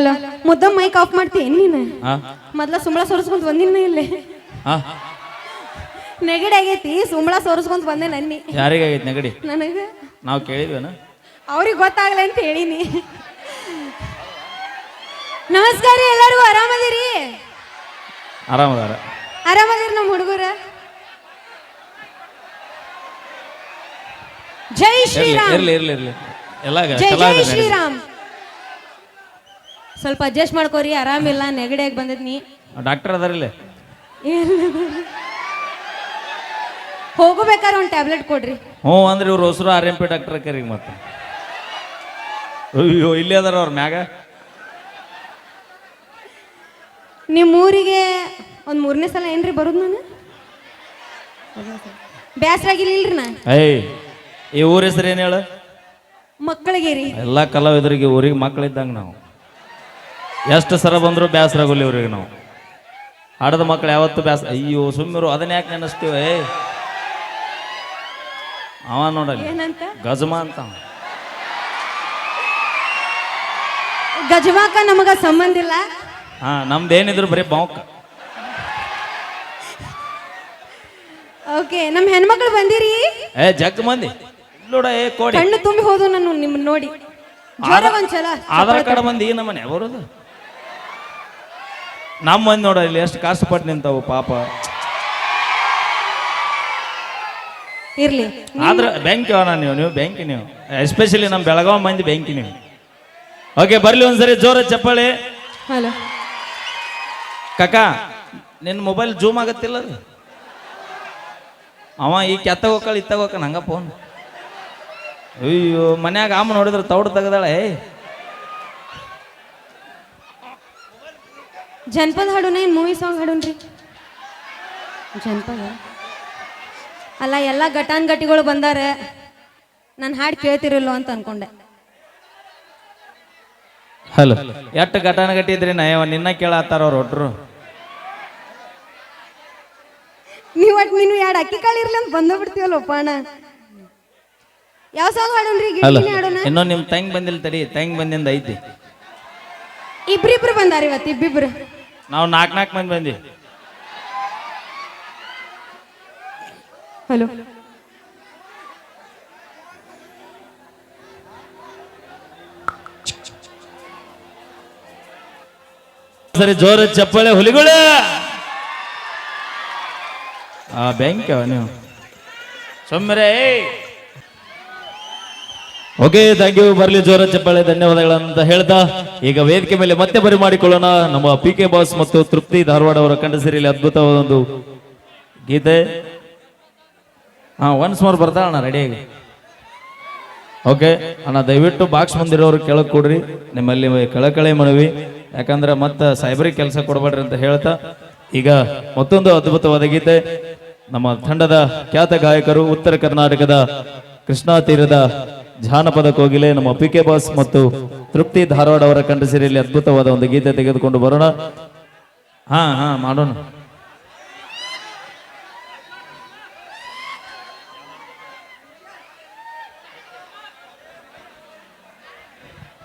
Hello Mudda mic of ಮಾಡ್ತೀನಿ ನೀನು? ಹಾ ಮೊದ್ಲ ಸುಂಬಳ ಸೋರಿಸ್ಕೊಂತ ಬಂದಿನ ಇಲ್ಲಿ. ಹಾ ನೆಗಡಿ ಆಗೈತಿ ಸುಂಬಳ ಸೋರಿಸ್ಕೊಂತ ಬಂದೆ ನನ್ನಿ. ಯಾರಿಗಾಗೈತಿ ನೆಗಡಿ? ನನಗೆ? ನಾವು ಕೇಳಿದ್ವೇನ? ಅವ್ರಿಗೆ ಗೊತ್ತಾಗಲ್ಲ ಅಂತ ಹೇಳಿನಿ. ನಮಸ್ಕಾರ ರೀ ಎಲ್ಲರಿಗೂ ಆರಾಮದಿರಿ? ಆರಾಮದಾರ. ಆರಾಮದಿರಿ ನಮ್ಮ ಹುಡುಗರ? ಜೈ ಇರ್ಲಿ ಶ್ರೀರಾಮ್. ಇರ್ಲಿ ಇರ್ಲಿ ಇರ್ಲಿ. ಎಲ್ಲ ಜೈ ಜೈ ಶ್ರೀರಾಮ್. ಸ್ವಲ್ಪ ಅಡ್ಜಸ್ಟ್ ಮಾಡ್ಕೋರಿ ಆರಾಮಿಲ್ಲ ನೆಗಡಿಯಾಗಿ ಬಂದಿದ್ನಿ. ಡಾಕ್ಟರ್ ಅದಾರಿಲ್ಲ ಹೋಗಬೇಕಾದ್ರೆ ಒಂದು ಟ್ಯಾಬ್ಲೆಟ್ ಕೊಡ್ರಿ. ಹ್ಞೂ ಅಂದ್ರೆ ಇವ್ರು ಹೊಸರು ಆರ್ ಎಂ ಪಿ ಡಾಕ್ಟರ್ ಕರಿಗೆ ಮತ್ತೆ. ಅಯ್ಯೋ ಇಲ್ಲಿ ಅದಾರ ಅವ್ರ ಮ್ಯಾಗ? ನಿಮ್ಮ ಊರಿಗೆ ಒಂದು ಮೂರನೇ ಸಲ ಏನ್ರಿ ಬರೋದು ನಾನು? ಬ್ಯಾಸ್ರಾಗಿರ್ಲಿಲ್ರಿ ನಾ? ಏಯ್ ಈ ಊರ ಹೆಸರು ಏನು ಹೇಳು? ಮಕ್ಕಳಿಗೆ ರೀ. ಎಲ್ಲ ಕಲಾವಿದರಿಗೆ ಊರಿಗೆ ಮಕ್ಕಳಿದ್ದಂಗೆ ನಾವು. ಎಷ್ಟು ಸರ ಬಂದರೂ ಬೇಸರ ಆಗೋಲ್ಲ ಇವ್ರಿಗೆ ನಾವು. ಹಾಡದ ಮಕ್ಕಳು ಯಾವತ್ತು ಬ್ಯಾಸ ಅಯ್ಯೋ ಸುಮ್ಮಿರು ಅದನ್ನ ಯಾಕೆ ನೆನೆಸ್ತೀವ ಏ ಅವ ನೋಡಲ್ಲಿ. ಏನಂತ? ಗಜಮ ಅಂತ ಗಜಮಾಕ ನಮಗ ಸಂಬಂಧ ಇಲ್ಲ? ಹಾ ನಮ್ದು ಏನಿದ್ರು ಬರೀ ಬಾಂಕ ಓಕೆ ನಮ್ಮ ಹೆಣ್ಮಕ್ಳು ಬಂದಿರಿ? ಏ ಜಗ್ ಮಂದಿ. ನೋಡ ಏ ಕೋಡಿ. ಕಣ್ಣು ತುಂಬಿ ಹೋದು ನಾನು ನಿಮ್ಮ ನೋಡಿ. ಆಧಾರ್ ಕಾರ್ಡ್ ಮಂದಿ ಈ ನಮ್ಮನೆ ಬರೋದು. ನಮ್ಮ ಮಂದಿ ನೋಡ ಇಲ್ಲಿ ಎಷ್ಟು ಕಷ್ಟಪಟ್ಟು ನಿಂತಾವು ಪಾಪ. ಇರ್ಲಿ. ಆದ್ರೆ ಬೆಂಕಿ ಅಣ್ಣ ನೀವು ನೀವು ಬೆಂಕಿ ನೀವು. ಎಸ್ಪೆಷಲಿ ನಮ್ಮ ಬೆಳಗಾವಿ ಮಂದಿ ಬೆಂಕಿ ನೀವು. ಓಕೆ ಬರ್ಲಿ ಒಂದ್ಸರಿ ಜೋರ ಚಪ್ಪಾಳೆ. ಹಲೋ. ಕಕ್ಕ ನಿನ್ನ ಮೊಬೈಲ್ ಜೂಮ್ ಆಗತ್ತಿಲ್ಲ ಅದು? ಅವ ಈ ಕೆತ್ತ ಹೋಗ್ಕಳ ಇತ್ತ ಹೋಗಕ್ಕ ಹಂಗ ಫೋನ್ ಅಯ್ಯೋ ಮನ್ಯಾಗ ಅಮ್ಮ ನೋಡಿದ್ರೆ ತೌಡ್ ತೆಗದಾಳೆ ಜನಪದ ಹಾಡು ಏನು ಮೂವಿ ಸಾಂಗ್ ಹಾಡುನ್ರಿ ಜನಪದ ಅಲ್ಲ ಎಲ್ಲ ಘಟಾನ್ ಗಟ್ಟಿಗಳು ಬಂದಾರೆ. ನಾನು ಹಾಡು ಕೇಳ್ತಿರಲ್ಲೋ ಅಂತ ಅನ್ಕೊಂಡೆ. ಹಲೋ. ಎಷ್ಟು ಇದ್ರಿ ನಾ ನಿನ್ನ ಕೇಳತ್ತಾರ ಅವ್ರು ಒಟ್ರು. ನೀವು ಒಟ್ಟು ನೀನು ಎರಡು ಅಕ್ಕಿ ಕಾಳು ಇರ್ಲಿ ಅಂತ ಬಂದ ಬಿಡ್ತೀವಲ್ಲ ಅಣ್ಣ. ಯಾವ ಸಾಂಗ್ ಹಾಡೋಣ್ರಿ ಹಲೋ. ಹಾಡೋಣ. ಇನ್ನೂ ನಿಮ್ಮ ತಂಗ್ ಬಂದಿಲ್ಲ ತಡಿ ತಂಗ್ ಬಂದಿಂದ ಐತಿ. ಇಬ್ರಿಬ್ರು ಬಂದಾರ ಇವತ್ತು ಇಬ್ಬಿಬ್ರು. ನಾವು ನಾಲ್ಕು ನಾಲ್ಕು ಮಂದಿ ಬಂದಿ ಹಲೋ. ಸರಿ ಜೋರ ಚಪ್ಪಳೆ ಹುಲಿಗಳು. ಆ ಬ್ಯಾಂಕ್ ಯಾವ ನೀವು. ಸೊಮ್ಮರೆ ಓಕೆ ಥ್ಯಾಂಕ್ ಯು ಬರ್ಲಿ ಜೋರ ಚಪ್ಪಾಳೆ ಧನ್ಯವಾದಗಳಂತ ಹೇಳ್ತಾ ಈಗ ವೇದಿಕೆ ಮೇಲೆ ಮತ್ತೆ ಬರಿ ಮಾಡಿಕೊಳ್ಳೋಣ. ನಮ್ಮ ಪಿ ಕೆ ಬಾಸ್ ಮತ್ತು ತೃಪ್ತಿ ಧಾರವಾಡ ಅವರ ಕಂಡ ಸೀರಿಯಲ್ಲಿ ಅದ್ಭುತವಾದ ಒಂದು ಗೀತೆ. ಹಾ ಒನ್ಸ್ ಮೋರ್ ಬರ್ತಾ ಅಣ್ಣ ರೆಡಿಯಾಗಿ ಓಕೆ ಅಣ್ಣ, ದಯವಿಟ್ಟು ಬಾಕ್ಸ್ ಮುಂದಿರೋರು ಕೆಳಗೆ ಕೊಡ್ರಿ. ನಿಮ್ಮಲ್ಲಿ ಕಳಕಳೆ ಮನವಿ. ಯಾಕಂದ್ರೆ ಮತ್ತೆ ಸೈಬರಿ ಕೆಲಸ ಕೊಡಬೇಡ್ರಿ ಅಂತ ಹೇಳ್ತಾ. ಈಗ ಮತ್ತೊಂದು ಅದ್ಭುತವಾದ ಗೀತೆ. ನಮ್ಮ ತಂಡದ ಖ್ಯಾತ ಗಾಯಕರು ಉತ್ತರ ಕರ್ನಾಟಕದ ಕೃಷ್ಣಾ ತೀರದ ಜಾನಪದ ಕೋಗಿಲೆ, ನಮ್ಮ ಪಿ ಕೆ ಬಾಸ್ ಮತ್ತು ತೃಪ್ತಿ ಧಾರವಾಡ ಅವರ ಕಂಡ ಸೀರೆಯಲ್ಲಿ ಅದ್ಭುತವಾದ ಒಂದು ಗೀತೆ ತೆಗೆದುಕೊಂಡು ಬರೋಣ. ಹಾ ಹಾ, ಮಾಡೋಣ.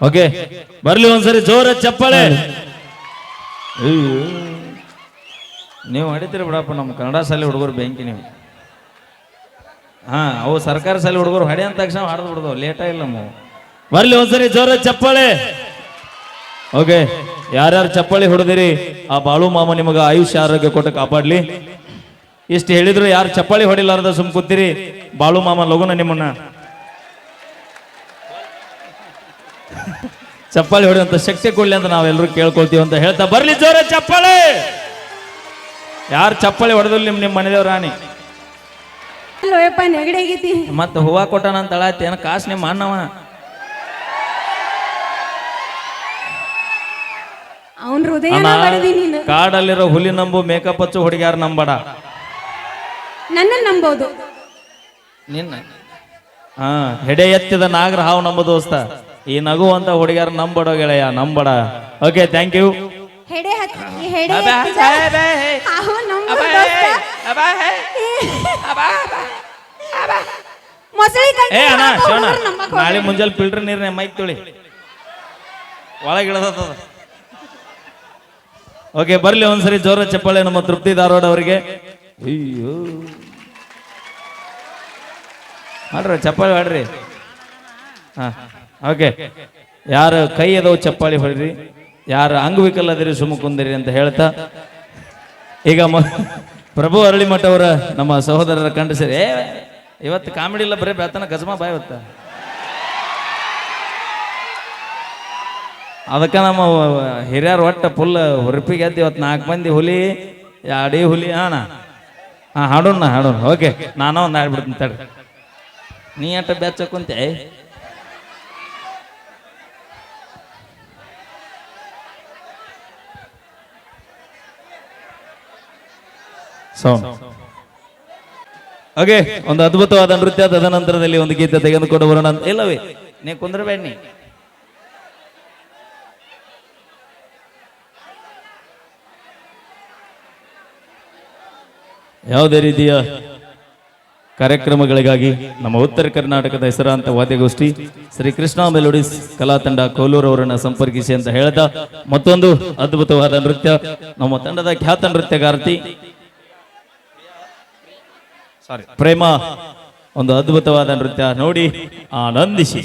ಓಕೆ, ಬರ್ಲಿ ಒಂದ್ಸರಿ ಜೋರ ಚಪ್ಪಾಳೆ. ನೀವು ಹೊಡಿತೀರಿ ಬಿಡಪ್ಪ, ನಮ್ಮ ಕನ್ನಡ ಶಾಲೆ ಹುಡುಗರು ಬೆಂಕಿ ನೀವು. ಹಾ, ಅವು ಸರ್ಕಾರಿ ಶಾಲೆ ಹುಡುಗರು ಹೊಡೆ ಅಂತ ತಕ್ಷಣ ಹಾಡ್ದು ಬಿಡ್ದವು. ಲೇಟ ಇಲ್ಲ ನಾವು ಬರ್ಲಿ ಒಂದ್ಸರಿ ಜೋರ ಚಪ್ಪಾಳೆ. ಓಕೆ, ಯಾರ್ಯಾರು ಚಪ್ಪಾಳಿ ಹೊಡೆದಿರಿ, ಆ ಬಾಳು ಮಾಮ ನಿಮಗ ಆಯುಷ್ಯ ಆರೋಗ್ಯ ಕೊಟ್ಟು ಕಾಪಾಡ್ಲಿ. ಇಷ್ಟು ಹೇಳಿದ್ರು ಯಾರು ಚಪ್ಪಾಳಿ ಹೊಡಿಲಾರ್ದ ಸುಮ್ ಕೂತಿರಿ, ಬಾಳು ಮಾಮ ಲಗುನ ನಿಮ್ಮನ್ನ. ಚಪ್ಪಾಳಿ ಹೊಡೆಯುವಂತ ಶಕ್ತಿ ಕೊಡ್ಲಿ ಅಂತ ನಾವೆಲ್ಲರೂ ಕೇಳ್ಕೊಳ್ತೀವಿ ಅಂತ ಹೇಳ್ತಾ ಬರ್ಲಿ ಜೋರ ಚಪ್ಪಾಳೆ. ಯಾರು ಚಪ್ಪಾಳಿ ಹೊಡೆದ್ರು ನಿಮ್ ನಿಮ್ಮ ಮನೆದೇವ್ರ ರಾಣಿ? ಲೋಯಪ್ಪ ನೆಗಡಿ ಆಗೈತಿ. ಮತ್ತೆ ಹೂವ ಕೊಟ್ಟಾನ ಅಂತ ಹೇಳತ್ತಿ. ಏನ ಕಾಸು ನಿಮ್ಮ ಅಣ್ಣವ? ಅವನ್ ಹೃದಯ ಅಣ್ಣ ನೀನು. ಕಾಡಲ್ಲಿರೋ ಹುಲಿ ನಂಬು ಮೇಕಪ್ ಹಚ್ಚು ಹುಡುಗ್ಯಾರ ನಂಬಡ. ನನ್ನ ನಂಬೋದು. ನಿನ್ನ? ಹಾ ಹೆಡೆ ಎತ್ತಿದ ನಾಗರ ಹಾವು ನಂಬ ದೋಸ್ತ. ಈ ನಗು ಅಂತ ಹುಡುಗ್ಯಾರ ನಂಬಡೋ ಗೆಳೆಯ ನಂಬಡ. ಓಕೆ ಥ್ಯಾಂಕ್ ಯು ಹೆಡೆ ಹತ್ತಿ ಹೆಡೆ ಎತ್ತಿದ. ಮೊಸಳಿ ಏ ಅಣ್ಣ ಶಿವಣ್ಣ ನಾಳೆ. ಮುಂಜಾನೆ ಫಿಲ್ಟರ್ ನೀರನ್ನ ಮೈಕ್ ತೊಳಿ. ಒಳಗೆ ಇಳದದ ಓಕೆ ಬರ್ಲಿ ಒಂದ್ಸರಿ ಜೋರ ಚಪ್ಪಾಳೆ ನಮ್ಮ ತೃಪ್ತಿ ಧಾರವಾಡ ಅವರಿಗೆ. ಅಯ್ಯೋ. ಮಾಡ್ರಿ ಚಪ್ಪಾಳೆ ಮಾಡ್ರಿ ಹಾ ಓಕೆ. ಯಾರು ಕೈ ಅದಾವ ಚಪ್ಪಾಳಿ ಹೊಡ್ರಿ ಯಾರು ಅಂಗವಿಕಲ ಅದಿರಿ ಸುಮ್ಮ ಕುಂದಿರಿ ಅಂತ ಹೇಳ್ತಾ. ಈಗ ಮ- ಪ್ರಭು ಅರಳಿಮಠ ಅವರ ನಮ್ಮ ಸಹೋದರರ ಕಂಡು ಸೇರಿ ಏ, ಇವತ್ತು ಕಾಮಿಡಿ ಇಲ್ಲ, ಬರೀ ಬೇತನ ಗಜಮ ಬಾಯ್ ಇವತ್ತ. ಅದಕ್ಕೆ ನಮ್ಮ ಹಿರಿಯರು ಒಟ್ಟ ಫುಲ್ ಹುರುಪಿಗೆ ಇವತ್ತು ನಾಲ್ಕು ಮಂದಿ ಹುಲಿ ಅಡಿ ಹುಲಿ ಹಾಣ ಹಾಂ, ಹಾಡೋಣ ಹಾಡೋಣ. ಓಕೆ ನಾನು ಒಂದು ಹಾಡ್ಬಿಡ್ತೀನಿ ತಡ್ರಿ. ನೀ ಅಟ್ಟ ಬೆಚ್ಚ ಕುಂತೆ? ಸೌಂಡ್ ಓಕೆ ಒಂದು ಅದ್ಭುತವಾದ ನೃತ್ಯ, ತದನಂತರದಲ್ಲಿ ಒಂದು ಗೀತೆ ತೆಗೆದುಕೊಂಡು ಬರೋಣ ಅಂತ ಇಲ್ಲವೇ ನೀ. ಕುಂದ್ರಬೇಡಿ ಯಾವುದೇ ರೀತಿಯ ಕಾರ್ಯಕ್ರಮಗಳಿಗಾಗಿ ನಮ್ಮ ಉತ್ತರ ಕರ್ನಾಟಕದ ಹೆಸರಾಂತ ವಾದ್ಯಗೋಷ್ಠಿ ಶ್ರೀ ಕೃಷ್ಣ ಮೆಲೋಡಿಸ್ ಕಲಾ ತಂಡ ಕೋಲೂರು ಅವರನ್ನು ಸಂಪರ್ಕಿಸಿ ಅಂತ ಹೇಳ್ತಾ ಮತ್ತೊಂದು ಅದ್ಭುತವಾದ ನೃತ್ಯ, ನಮ್ಮ ತಂಡದ ಖ್ಯಾತ ನೃತ್ಯಗಾರ್ತಿ ಪ್ರೇಮ ಒಂದು ಅದ್ಭುತವಾದ ನೃತ್ಯ ನೋಡಿ ಆನಂದಿಸಿ.